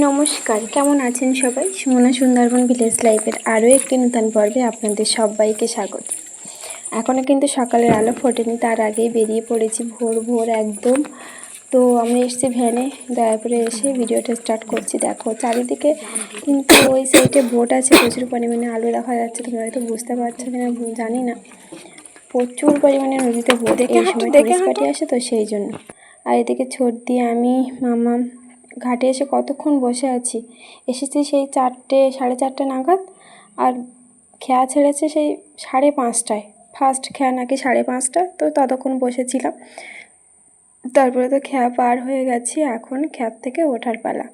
নমস্কার কেমন আছেন সবাই? সুমনা সুন্দরবন ভিলেজ লাইফের আরও একটি নূতন পর্বে আপনাদের সবাইকে স্বাগত। এখনও কিন্তু সকালের আলো ফোটেনি তার আগেই বেরিয়ে পড়েছি ভোর ভোর একদম। তো আমি এসেছি ভ্যানে দয়া করে এসে ভিডিওটা স্টার্ট করছি। দেখো চারিদিকে কিন্তু ওই সাইডে বোট আছে প্রচুর পরিমাণে আলো দেখা যাচ্ছে তোমরা হয়তো বুঝতে পারছ কিনা জানি না। প্রচুর পরিমাণে নদীতে বোট এই সময় পার্টি আসে তো সেই জন্য। আর এদিকে ছোট দিয়ে আমি মামা ঘাটে এসে কতক্ষণ বসে আছি? এসেছি সেই চারটে, সাড়ে চারটে নাগাদ আর খেয়া ছেড়েছে সেই সাড়ে পাঁচটায়। ফার্স্ট খেয়া নাকি সাড়ে পাঁচটা, তো ততক্ষণ বসেছিলাম। তারপরে তো খেয়া পার হয়ে গেছি, এখন খেয়ার থেকে ওঠার পালা।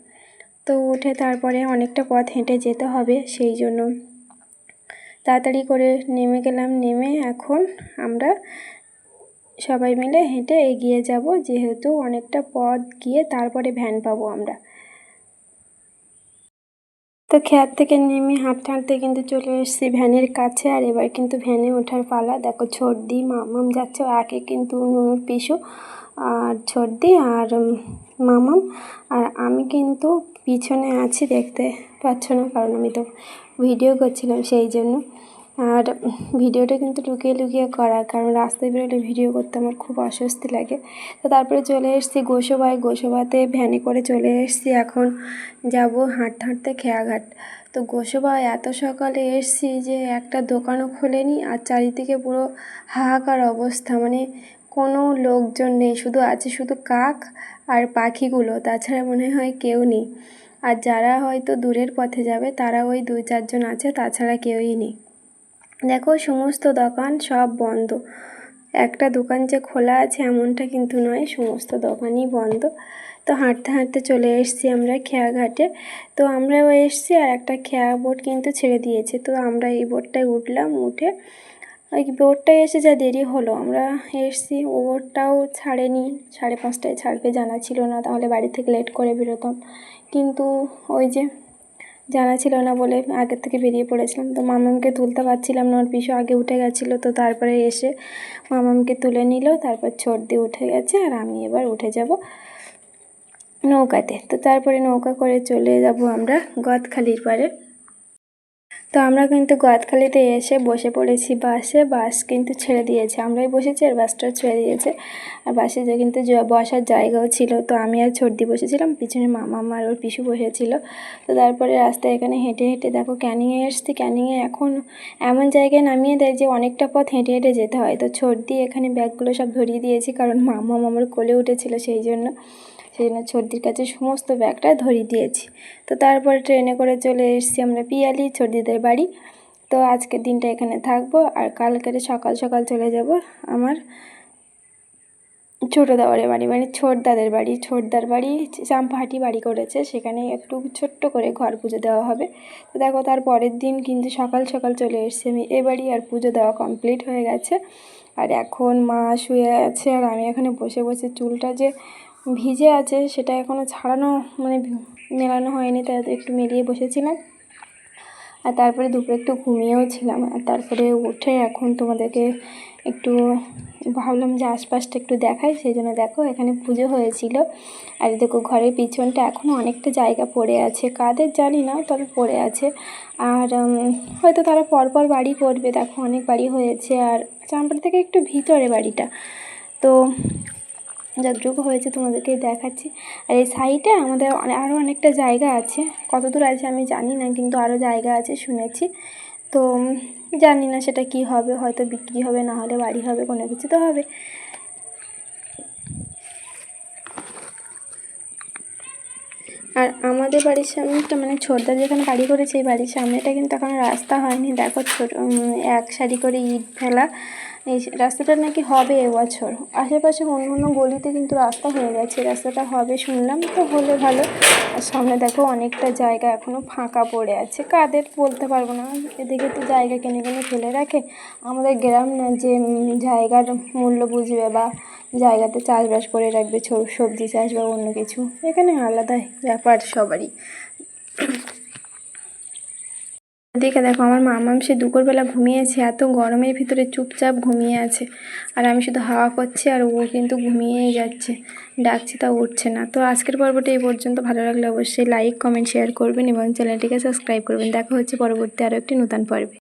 তো উঠে তারপরে অনেকটা পথ হেঁটে যেতে হবে, সেই জন্য তাড়াতাড়ি করে নেমে গেলাম। নেমে এখন আমরা সবাই মিলে হেঁটে এগিয়ে যাব, যেহেতু অনেকটা পথ গিয়ে তারপরে ভ্যান পাবো আমরা। তো খেয়ার থেকে নেমে হাঁটতে হাঁটতে কিন্তু চলে এসেছি ভ্যানের কাছে, আর এবার কিন্তু ভ্যানে ওঠার পালা। দেখো ছর্দি মামাম যাচ্ছে আগে কিন্তু নুনুর পিসু আর ছর্দি আর মামাম। আর আমি কিন্তু পিছনে আছি, দেখতে পাচ্ছ না, কারণ আমি তো ভিডিও করছিলাম সেই জন্য। আর ভিডিওটা কিন্তু লুকিয়ে লুকিয়ে করা কারণ রাস্তায় বেরোলে ভিডিও করতে আমার খুব অস্বস্তি লাগে। তো তারপরে চলে এসেছি গোসবায় গোসবাতে ভ্যানে করে চলে এসেছি, এখন যাব হাঁটতে হাঁটতে খেয়াঘাট। তো গোসবায় এত সকালে এসেছি যে একটা দোকানও খোলেনি, আর চারিদিকে পুরো হাহাকার অবস্থা মানে কোনো লোকজন নেই, শুধু আছে শুধু কাক আর পাখিগুলো, তাছাড়া মনে হয় কেউ নেই। আর যারা হয়তো দূরের পথে যাবে, তারা ওই দুই চারজন আছে, তাছাড়া কেউই নেই। দেখো, সমস্ত দোকান সব বন্ধ। একটা দোকান যে খোলা আছে এমনটা কিন্তু নয়, সমস্ত দোকানই বন্ধ। তো হাঁটতে হাঁটতে চলে এসেছি আমরা খেয়াঘাটে তো আমরাও এসেছি আর একটা খেয়া বোট কিন্তু ছেড়ে দিয়েছে। তো আমরা এই বোটটায় উঠলাম, উঠে ওই বোটটায় এসে যা দেরি হলো, আমরা এসেছি। ও বোটটাও ছাড়েনি, সাড়ে পাঁচটায় ছাড়বে, জানা ছিল না। তাহলে বাড়ি থেকে লেট করে বেরোতাম। কিন্তু ওই যে জানা ছিল না বলে আগের থেকে বেরিয়ে পড়েছিলাম। তো মামামকে তুলতে পারছিলাম না, ওর পিছু আগে উঠে গেছিল, তো তারপরে এসে মামামকে তুলে নিল, তারপর দিয়ে উঠে গেছে, আর আমি এবার উঠে যাব নৌকাতে। তো তারপরে নৌকা করে চলে যাব আমরা গদখালির পারে তো আমরা কিন্তু গদখালিতে এসে বসে পড়েছি বাসে। বাস কিন্তু ছেড়ে দিয়েছে। আমরাই বসেছি আর বাসটা ছেড়ে দিয়েছে। আর বাসে যে কিন্তু বসার জায়গাও ছিল। তো আমি আর ছর্দি বসেছিলাম। পিছনে মামা আর ওর পিছু বসেছিল। তো তারপরে রাস্তায় এখানে হেঁটে হেঁটে দেখো ক্যানিংয়ে এসছি। ক্যানিংয়ে এখন এমন জায়গায় নামিয়ে দেয় যে অনেকটা পথ হেঁটে হেঁটে যেতে হয়। তো ছর্দি এখানে ব্যাগগুলো সব ধরিয়ে দিয়েছি। কারণ মামা আমার কোলে উঠেছিল সেই জন্য। সেই জন্য ছর্দির কাছে সমস্ত ব্যাগটা ধরিয়ে দিয়েছি। তো তারপরে ট্রেনে করে চলে এসেছি আমরা পিয়ালি, ছর্দিদের বাড়ি। তো আজকের দিনটা এখানে থাকব আর কালকের সকাল সকাল চলে যাব আমার ছোটো দাওয়ারের বাড়ি মানে ছোট দাদের বাড়ি। ছোটদার বাড়ি চাম্পাহাটি বাড়ি করেছে, সেখানে একটু ছোট্ট করে ঘর পুজো দেওয়া হবে। তো দেখো তার পরের দিন কিন্তু সকাল সকাল চলে এসেছি আমি। এ বাড়ি আর পুজো দেওয়া কমপ্লিট হয়ে গেছে। আর এখন মা শুয়ে আছে আর আমি এখানে বসে বসে চুলটা যে ভিজে আছে, সেটা এখনও ছাড়ানো মানে মেলানো হয়নি, তাই একটু মেলিয়ে বসেছিলাম। আর তারপরে দুপুরে একটু ঘুমিয়েও ছিলাম, আর তারপরে উঠে এখন তোমাদেরকে একটু ভাবলাম যে আশপাশটা একটু দেখাই, সেই জন্য দেখো এখানে পুজো হয়েছিল। আর দেখো ঘরের পিছনটা এখনও অনেকটা জায়গা পড়ে আছে, কাদের জানি না, তবে পড়ে আছে। আর হয়তো তারা পরপর বাড়ি করবে, দেখো অনেক বাড়ি হয়েছে, আর চাম্পার থেকে একটু ভিতরে বাড়িটা। তো যতটুকু হয়েছে তোমাদেরকে দেখাচ্ছি। আর এই সাইডে আমাদের আরও অনেকটা জায়গা আছে। কত দূর আছে আমি জানি না, কিন্তু আরও জায়গা আছে শুনেছি। তো জানি না সেটা কি হবে, হয়তো বিক্রি হবে, না হলে বাড়ি হবে, কোনো কিছু তো হবে। আর আমাদের বাড়ির সামনেটা মানে ছোটদা যেখানে বাড়ি করেছে, এই বাড়ির সামনেটা কিন্তু এখন রাস্তা হয়নি। দেখো ছোট এক সারি করে ইট ফেলা। এই রাস্তাটা নাকি হবে এবছর আশেপাশে অন্য অন্য গলিতে কিন্তু রাস্তা হয়ে গেছে, রাস্তাটা হবে শুনলাম তো হলে ভালো। আর সামনে দেখো অনেকটা জায়গা এখনও ফাঁকা পড়ে আছে, কাদের বলতে পারব না। এদিকে তো জায়গা কিনে কিনে ফেলে রাখে। আমাদের গ্রাম না যে জায়গার মূল্য বুঝবে বা জায়গাতে চাষবাস করে রাখবে সবজি চাষ বা অন্য কিছু। এখানে আলাদা ব্যাপার সবারই। দেখে দেখো, আমার মামাম সে দুপুরবেলা ঘুমিয়েছে, এত গরমের ভিতরে চুপচাপ ঘুমিয়ে আছে। আর আমি শুধু হাওয়া করছি আর ও কিন্তু ঘুমিয়েই যাচ্ছে। ডাকছি, তা উঠছে না। তো আজকের পর্বটা এই পর্যন্ত। ভালো লাগলে অবশ্যই লাইক কমেন্ট শেয়ার করবেন এবং চ্যানেলটিকে সাবস্ক্রাইব করবেন। দেখা হচ্ছে পরবর্তী আরও একটি নতুন পর্বে।